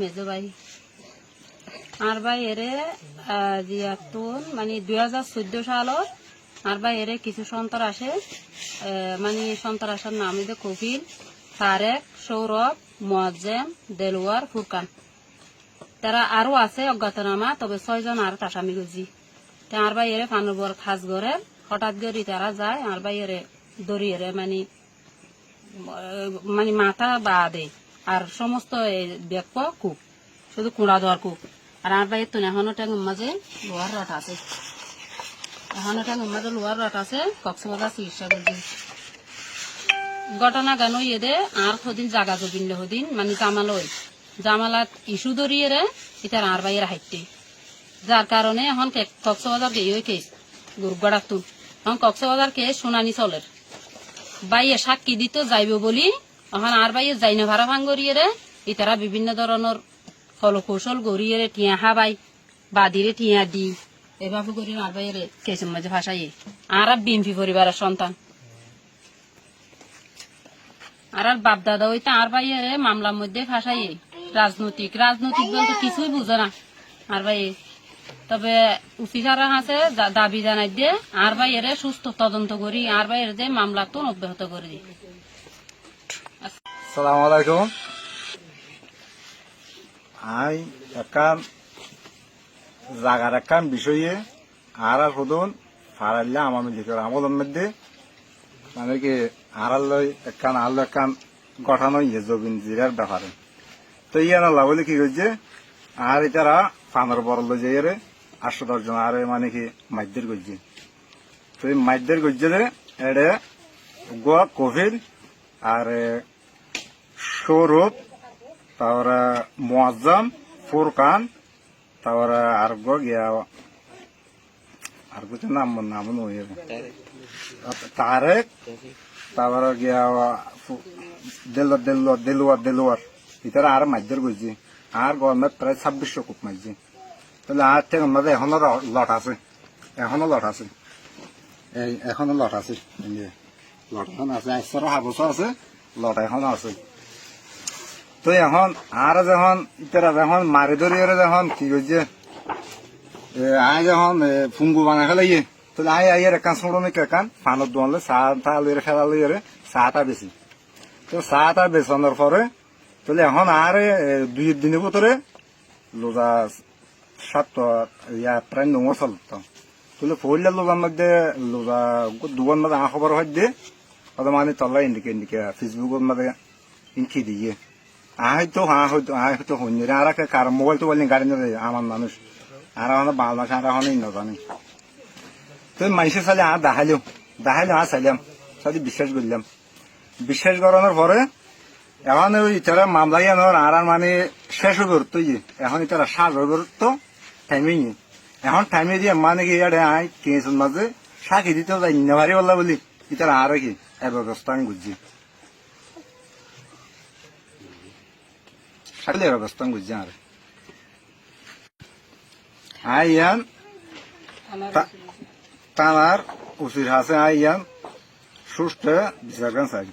মেজো ভাই। আর ভাই এরে মানে দুই হাজার চোদ্দ সালত, আর ভাই এরে কিছু সন্তান আসে মানে সন্তান আসার নাম কপিল, তারেক, সৌরভ ফুরকান। তারা আরও আছে অজ্ঞাতনামা, তবে ছয়জন আর আসামি গুজি আর ভাই এরে পানুবর খাস ঘরে, হঠাৎ করে তারা যায়, আর ভাই এরে দড়ি এরে মানে মানে মাথা বা দে আর সমস্ত ব্যাপ কুক, শুধু কুড়া দেওয়ার কুক। আর আমার বাইর তো এখনও ট্যাঙ্গ মাঝে লোহার রট আছে। এখনও ট্যাঙ্গ মাঝে লোহার রট আছে, কক্সবাজার চিকিৎসা করছি ঘটনা গান এদে আর সদিন জাগা জবিনলে সদিন মানে জামালয়। জামালাত ইস্যু ধরিয়ে রে, এটা আর বাইয়ের হাইতে যার কারণে এখন কক্সবাজার গেই কেস গুরুগড়াত তুন এখন কক্সবাজার কেস শুনানি চলের। বাইয়ে সাক্ষী দিত যাইব বলি এখন আর বাইয়ে যাই না ভাড়া ভাঙ গড়িয়ে রে, ইতারা বিভিন্ন ধরনের ফলকৌশল গড়িয়ে রে, টিয়া হাবাই বাদিরে টিয়া দি। এভাবে করি আর বাইয়ে রে কেসের মাঝে ভাসাইয়ে। আর বিএমপি পরিবারের সন্তান। আর আর বাপ দাদা ওইটা আর বাইয়ে রে মামলার মধ্যে ফাঁসাইয়ে রাজনৈতিক রাজনৈতিক বলতে কিছুই বুঝে না। আর বাইয়ে তবে উচিসারা আছে দাবি জানাই দিয়ে আর ভাই এর সুস্থ তদন্ত করি, আর ভাই এর যে মামলা তো অব্যাহত করে। দিই সালাম আলাইকুম। আই জাগার একান বিষয়ে আর আর হদন ফারাইলে আমার লিখে আমলের মধ্যে। মানে কি আর লই একান, আর একান গঠন হইয়ে জবিন জিরার ব্যাপারে। তো ইয়ার আল্লাহ কি করছে? আর এটারা ফানের বড় লই যাই রে, আটশো দশজন আর মানে কি মাইদের করছে। তো এই মাইদের করছে রে এড়ে গোয়া কোভিড, আর সৌরভ তারপরে মোয়াজ্জাম, ফুরকান তারপরে আর গিয়া আর কিছু নাম নাম তারেক তারপরে গিয়া দেলো দেলো দেলুয়ার দেলুয়ার। ভিতরে আর মাঝদের গেছি আর গরমের প্রায় ছাব্বিশশো কুপ মাঝছি তাহলে আর থেকে আমাদের এখনও লট আছে। এখনও লট আছে। এখনও লট আছে। লট এখন আছে। একশো হাবছর আছে। লট এখনও আছে। তো এখন আর যখন ইতারা যখন মারি ধরি যখন কি করছে আয় যখন ফুঙ্গু বানা ফেলাইয়ে তাহলে আয় আইয়ের একান ছোড়নে কেকান ফানত দোয়ালে চা টা লইরে খেলা লইরে চাটা বেশি তো চাটা বেচানোর পরে তাহলে এখন আর দুই দিনের ভিতরে লোজা সাত ইয়া প্রায় নোংর চলত তাহলে পড়লে লোজার মধ্যে লোজা দুবার মধ্যে আ খবর হয় দিয়ে মানে তল্লা ইন্ডিকে ইন্ডিকে ফেসবুকের মধ্যে ইনকি দিয়ে। আহ হয়তো হ্যাঁ হয়তো আহ হয়তো হইনি আর কার মোবাইল তো বললেন গাড়ি নিয়ে আমার মানুষ আর এখন বাংলাদেশ আর এখন ইন্ন জানি তো মাইসে চালে আর দেখাইলাম দেখাইলাম আর চাইলাম সাথে বিশ্বাস করলাম বিশ্বাস করানোর পরে এখন ওই ইতারা মামলা ইয়ানোর আর মানে শেষ হয়ে তো ইয়ে এখন ইতারা সাজ হয়ে তো টাইমে এখন টাইমে দিয়ে মানে কি ইয়ারে আই কেসের মাঝে সাক্ষী দিতে যাই নেভারি বললা বলি ইতারা আর কি এ ব্যবস্থা আমি বুঝছি সাকলে ব্যবস্থা আমি বুঝছি আর আই ইয়ান তানার উচিত আছে আই ইয়ান সুস্থ বিচার চাই